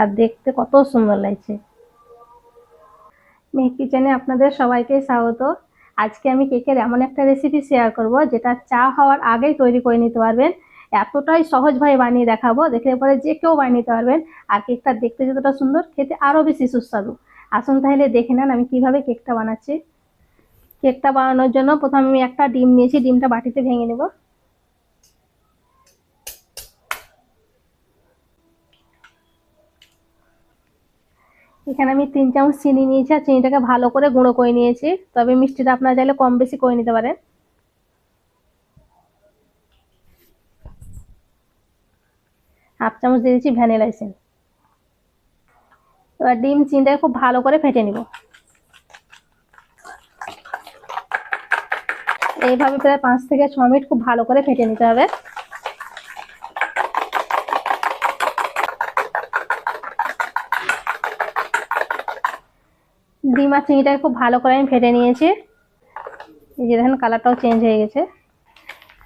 আর দেখতে কত সুন্দর লাগছে। মেহেক কিচেনে আপনাদের সবাইকে স্বাগত। আজকে আমি কেকের এমন একটা রেসিপি শেয়ার করব, যেটা চা হওয়ার আগেই তৈরি করে নিতে পারবেন। এতটাই সহজভাবে বানিয়ে দেখাবো, দেখলে পরে যে কেউ বানিয়ে নিতে পারবেন। আর কেকটা দেখতে যতটা সুন্দর, খেতে আরও বেশি সুস্বাদু। আসুন তাহলে দেখে নেন আমি কীভাবে কেকটা বানাচ্ছি। কেকটা বানানোর জন্য প্রথমে আমি একটা ডিম নিয়েছি, ডিমটা বাটিতে ভেঙে নেব। এখানে আমি তিন চামচ চিনি নিয়েছি, আর চিনিটাকে ভালো করে গুঁড়ো করে নিয়েছি। তবে মিষ্টিটা আপনারা চাইলে কম বেশি করে নিতে পারেন। হাফ চামচ দিয়ে দিচ্ছি ভ্যানিলা এসেন্স। এবার ডিম চিনিটাকে খুব ভালো করে ফেটে নিব। এইভাবে প্রায় পাঁচ থেকে ছ মিনিট খুব ভালো করে ফেটে নিতে হবে। ডিম আর চিনিটাকে খুব ভালো করে আমি ফেটে নিয়েছি। এই যে দেখেন কালারটাও চেঞ্জ হয়ে গেছে।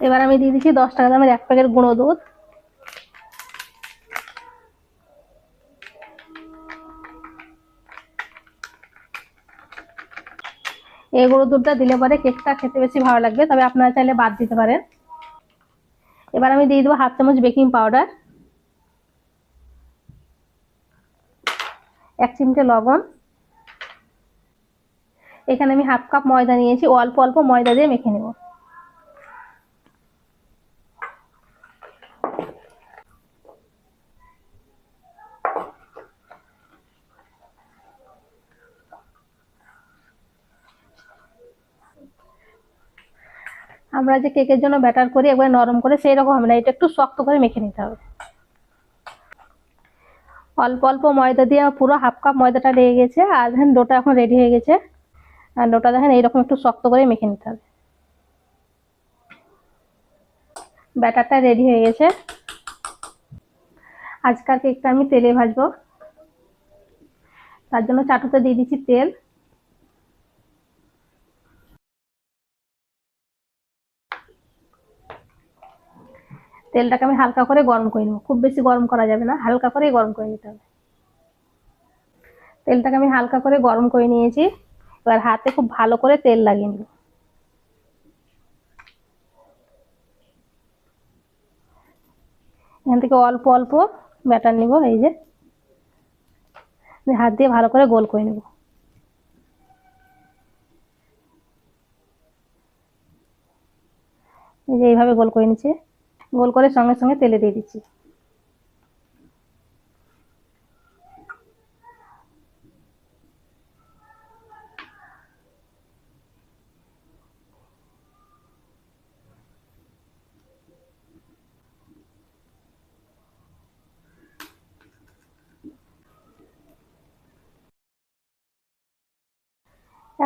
এবার আমি দিয়ে দিচ্ছি দশ টাকা দামের এক প্যাকেট গুঁড়ো দুধ। এই গুঁড়ো দুধটা দিলে পরে কেকটা খেতে বেশি ভালো লাগবে, তবে আপনারা চাইলে বাদ দিতে পারেন। এবার আমি দিয়ে দেবো হাফ চামচ বেকিং পাউডার, এক চিমটে লবণ। এখানে আমি হাফ কাপ ময়দা নিয়েছি অল্প অল্প ময়দা দিয়ে মেখে নেব। আমরা যে কেকের জন্য ব্যাটার করি, একবার নরম করে সেই রকম হবে না, এটা একটু শক্ত করে মেখে নিতে হবে। অল্প অল্প ময়দা দিয়ে পুরো হাফ কাপ ময়দাটা লেগে গেছে, আর ডোটা এখন রেডি হয়ে গেছে। আর ডোটা দেখেন, এইরকম একটু শক্ত করে মেখে নিতে হবে। ব্যাটারটা রেডি হয়ে গেছে। আজকাল কেকটা আমি তেলে ভাজবো। তার জন্য চাটুতে দিয়ে দিচ্ছি তেল। তেলটাকে আমি হালকা করে গরম করে নেব। খুব বেশি গরম করা যাবে না, হালকা করেই গরম করে নিতে হবে। তেলটাকে আমি হালকা করে গরম করে নিয়েছি। এবার হাতে খুব ভালো করে তেল লাগিয়ে নেব। এখান থেকে অল্প অল্প ব্যাটার নিব, এই যে। হাত দিয়ে ভালো করে গোল করে নেব। এই যে এইভাবে গোল করে নিচ্ছে। গোল করে সঙ্গে সঙ্গে তেলে দিয়ে দিচ্ছি।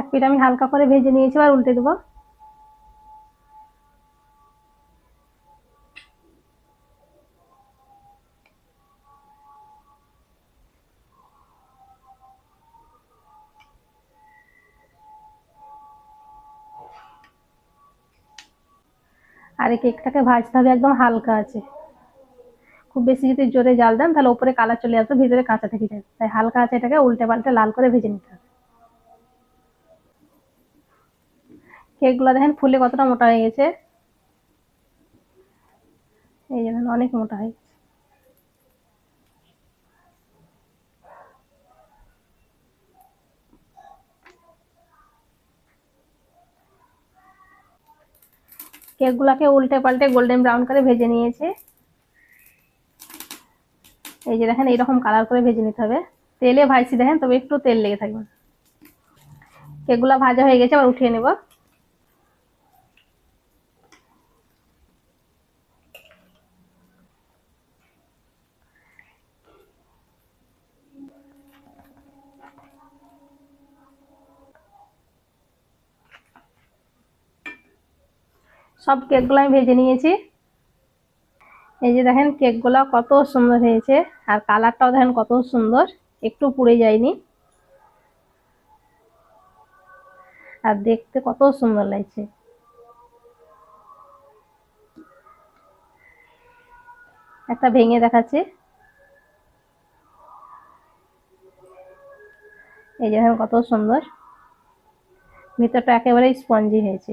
এক পিঠ আমি হালকা করে ভেজে নিয়েছি আর উল্টে দেবো। আর এই কেকটাকে ভাজতে হবে একদম হালকা আছে। খুব বেশি যদি জোরে জাল দেন, তাহলে উপরে কালার চলে আসবে, ভিতরে কাঁচা থেকে যায়। তাই হালকা আছে এটাকে উল্টে পাল্টে লাল করে ভেজে নিতে হবে। কেকগুলো দেখেন, ফুলে কতটা মোটা হয়ে গেছে। এই দেখেন, অনেক মোটা হয়ে গেছে। কেকগুলোকে উল্টে পাল্টে গোল্ডেন ব্রাউন করে ভেজে নিয়েছে। এই যে দেখেন, এইরকম কালার করে ভেজে নিতে হবে। তেলে ভাজছি দেখেন, তবে একটু তেল লেগে থাকবে। কেকগুলো ভাজা হয়ে গেছে আবার উঠিয়ে নেব। সব কেকগুলো আমি ভেজে নিয়েছি। এই যে দেখেন, কেকগুলো কত সুন্দর হয়েছে, আর কালারটাও দেখেন কত সুন্দর, একটু পুড়ে যায়নি। আর দেখতে কত সুন্দর লাগছে। একটা ভেঙে দেখাচ্ছি। এই যে দেখেন কত সুন্দর। ভিতরটা একেবারে স্পঞ্জি হয়েছে।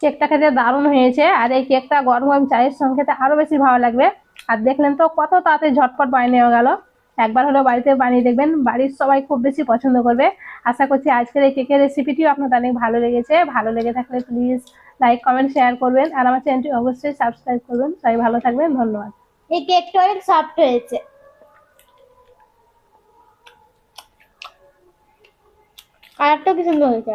কেকটা খেতে দারুণ হয়েছে, আর এই কেকটা গরম গরম চায়ের সঙ্গে খেতে আরও বেশি ভালো লাগবে। আর দেখলেন তো কত তাড়াতাড়ি ঝটপট বানিয়ে নেওয়া গেল। একবার হলেও বাড়িতে বানিয়ে দেখবেন, বাড়ির সবাই খুব বেশি পছন্দ করবে। আশা করছি আজকের এই কেকের রেসিপিটিও আপনাদের অনেক ভালো লেগেছে। ভালো লেগে থাকলে প্লিজ লাইক কমেন্ট শেয়ার করবেন। আর আমার চ্যানেলটি অবশ্যই সাবস্ক্রাইব করবেন। সবাই ভালো থাকবেন, ধন্যবাদ। এই কেকটা অনেক সফট হয়েছে। কালারটাও কি সুন্দর হয়েছে?